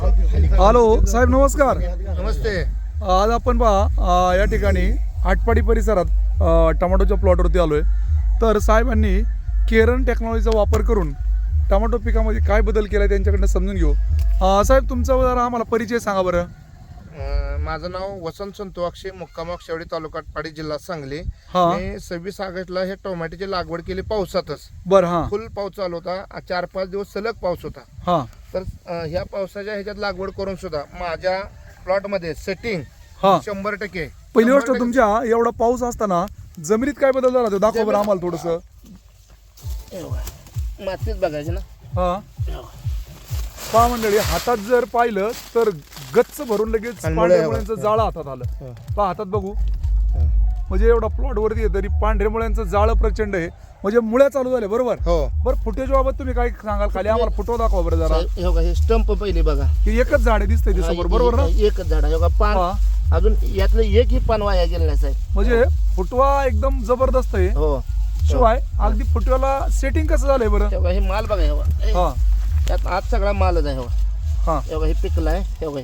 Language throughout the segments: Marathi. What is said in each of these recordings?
हॅलो साहेब नमस्कार. नमस्ते. आज आपण पहा या ठिकाणी आटपाडी परिसरात टमाटोच्या प्लॉटवरती आलोय. तर साहेबांनी केरन टेक्नॉलॉजीचा वापर करून टमाटो पिकामध्ये काय बदल केला त्यांच्याकडनं समजून घेऊ. साहेब तुमचा जरा आम्हाला परिचय सांगा बरं. माझं नाव वसंत संतू अक्षय मुक्काम अक्षवडी तालुका पाडी जिल्हा सांगली. मी सव्वीस ऑगस्टला हे टोमॅटोची लागवड केली पावसातच. बरं हां. फुल पाऊस चालू होता. चार पाच दिवस सलग पाऊस होता. हां. तर अं, ह्या पावसाच्या ह्याच्यात लागवड करून सुद्धा माझ्या प्लॉटमध्ये सेटिंग हां. शंभर टक्के. पहिली गोष्ट तुमच्या एवढा पाऊस असताना जमिनीत काय बदल झाला तो? दाखवा बरं आम्हाला थोडंसं. मातीच बघायची ना. हां. पहा मंडळी हातात जर पाहिलं तर गच्च भरून लगेच आणि मुळे पांढऱ्या. मुळ्यांचं जाळं हातात आलं. पहा हातात बघू. म्हणजे एवढा प्लॉट वरती आहे तरी पांढऱ्या मुळ्यांचं जाळं प्रचंड आहे. म्हणजे मुळ्या चालू झाले बरोबर? हो. बरं फुटेज बाबत तुम्ही काय सांगाल खाली? आम्हाला फुटो दाखवा बरं जरा. हे बघा, हे स्टंप पहिली बघा. की एकच झाड दिसतंय ते समोर बरोबर ना? हा, एकच झाड आहे. हे बघा, हा. पान अजून यातलं एकही पान वाया गेलं नाही साहेब. म्हणजे फुटवा एकदम जबरदस्त आहे. हो. शिवाय अगदी फुटव्याला सेटिंग कसं झालंय बरं? हे बघा, हे माल बघा हे बघा. हे- हा. त्यात आज सगळा मालच आहे हे बघा. हा. हे बघा, हे पिकलं आहे हे बघा.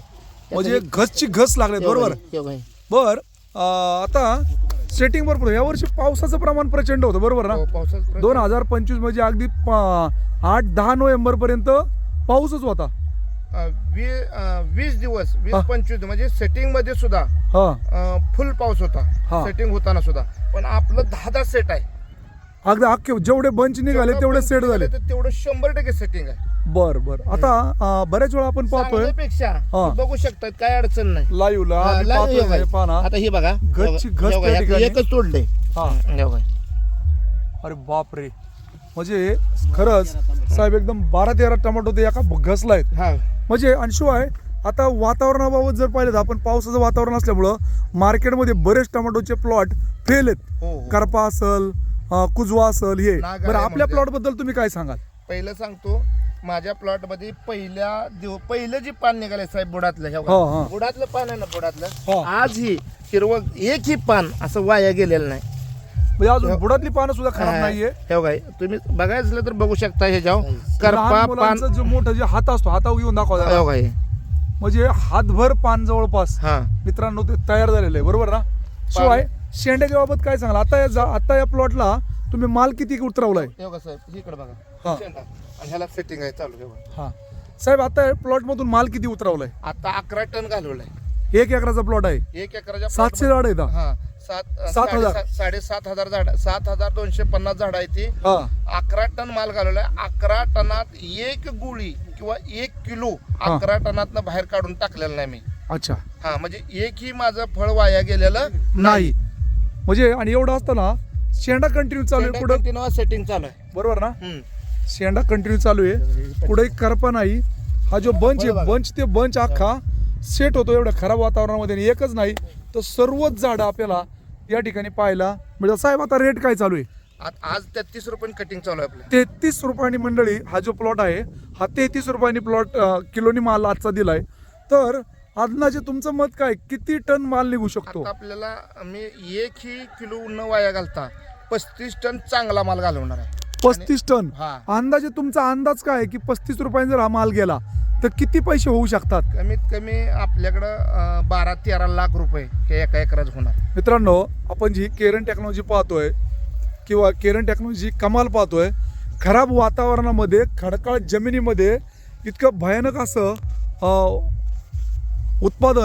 म्हणजे हे- घसची घस लागले हे बघा, बरोबर? हे बघा. बर अं, आता सेटिंग भरपूर या वर्षी पावसाचं प्रमाण प्रचंड होतं बरोबर ना? हो, पावसाचं दोन हजार पंचवीस म्हणजे अगदी प- आठ दहा नोव्हेंबर पर्यंत पाऊसच होता. वीस दिवस वीस हा. पंचवीस म्हणजे सेटिंगमध्ये सुद्धा हा. फुल पाऊस होता. हा. सेटिंग होताना सुद्धा. पण आपलं दहा दहा सेट आहे. अगदी अख्खे जेवढे बंच निघाले जेवढं तेवढे पण सेट झाले तर तेवढं शंभर टक्के सेटिंग आहे. बर बर. आता बऱ्याच वेळा आपण पाहतोय हा. बघू शकता काय अडचण नाही. लाईव्हला हा, हे. हे ना. आता हे बघा. हे हे यातलं ठिकाणी. एकच हा. हे बघा. अरे बाप रे म्हणजे खरंच साहेब एकदम बारा तेरा टमाटो ते एका घसलायत. हा. म्हणजे आणि शिवाय आता वातावरणाबाबत जर पाहिलं तर आपण पावसाचं वातावरण असल्यामुळं मार्केटमध्ये बरेच टमाटोचे प्लॉट फेल आहेत. हो करपा असल कुजवा असल हे. बरं आपल्या. प्लॉटबद्दल तुम्ही काय सांगाल? पहिलं सांगतो माझ्या प्लॉटमध्ये पहिल्या दिव पहिलं जे पान निघालंय साहेब बुडातलं हे हा. हा. बुडातलं पान आहे ना हा. बुडातलं आज ही हिरवं एकही पान असं वाया गेलेलं नाही म्हणजे अजून बुडातली पानं सुद्धा खराब नाहीये हे बघा तुम्ही बघायचं असलं तर बघू शकता हे जाऊ करपा लहान पान मुलांचं जे मोठं जे हात असतो हातावर घेऊन दाखवा जरा. हे बघा हे. म्हणजे हातभर पान जवळपास हा मित्रांनो ते तयार झालेलं आहे बरोबर ना शिवाय शेंड्याच्या बाबत काय सांगाल आता या जा- आता या प्लॉटला तुम्ही माल किती उतरवलाय? हे बघा साहेब इकडे बघा. हा. शेंडा. आणि ह्याला सेटिंग आहे चालू. हा. साहेब आता प्लॉट मधून माल किती उतरवलाय? आता अकरा टन घालवलाय. एक एकराचा प्लॉट आहे. एक एकराच्या सातशे झाड आहेत मध्ये- हा. हा सात सात हजार. साडेसात- साडेसात हजार झाड सात हजार दोनशे पन्नास झाड आहे ती. हा. अकरा टन माल घालवलाय. अकरा टनात एक गोळी किंवा एक किलो हा. अकरा टनातनं बाहेर काढून टाकलेलं नाही मी. अच्छा. हा म्हणजे एकही माझं फळ वाया गेलेलं नाही. म्हणजे आणि एवढं असताना शेंडा कंटिन्यू चालू आहे पुढं. कंटिन्यू सेटिंग चालू आहे. बरोबर ना? हम्म. शेंडा कंटिन्यू चालू आहे. पुढे करपा नाही हा जो बंच आहे बंच ते बंच अख्खा सेट होतो एवढ्या खराब वातावरणामध्ये आणि एकच नाही तर सर्वच झाडं आपल्याला या ठिकाणी पाहायला मिळतात. साहेब आता रेट काय चालू आहे? आ- आज तेहतीस रुपये कटिंग चालू आहे आपलं. तेहतीस रुपयांनी मंडळी हा जो प्लॉट आहे हा तेहतीस रुपयांनी प्लॉट किलोनी माल आजचा दिलाय. तर अंदाजे तुमचं मत काय? किती टन माल निघू शकतो? आता आपल्याला मी एकही किलो न वाया घालता. पस्तीस टन चांगला माल घालवणार आहे. पस्तीस टन? हा. अंदाजे तुमचा अंदाज काय आहे की पस्तीस रुपयांनी जर हा माल गेला? तर किती पैसे होऊ शकतात? कमीत कमी आपल्याकडं अं, बारा तेरा लाख रुपये हे एका एकरात होणार. मित्रांनो आपण जी केरन टेक्नॉलॉजी पाहतोय किंवा केरन टेक्नॉलॉजी कमाल पाहतोय खराब वातावरणामध्ये खडकाळ जमिनीमध्ये इतकं भयानक असं अं, 못 받아요.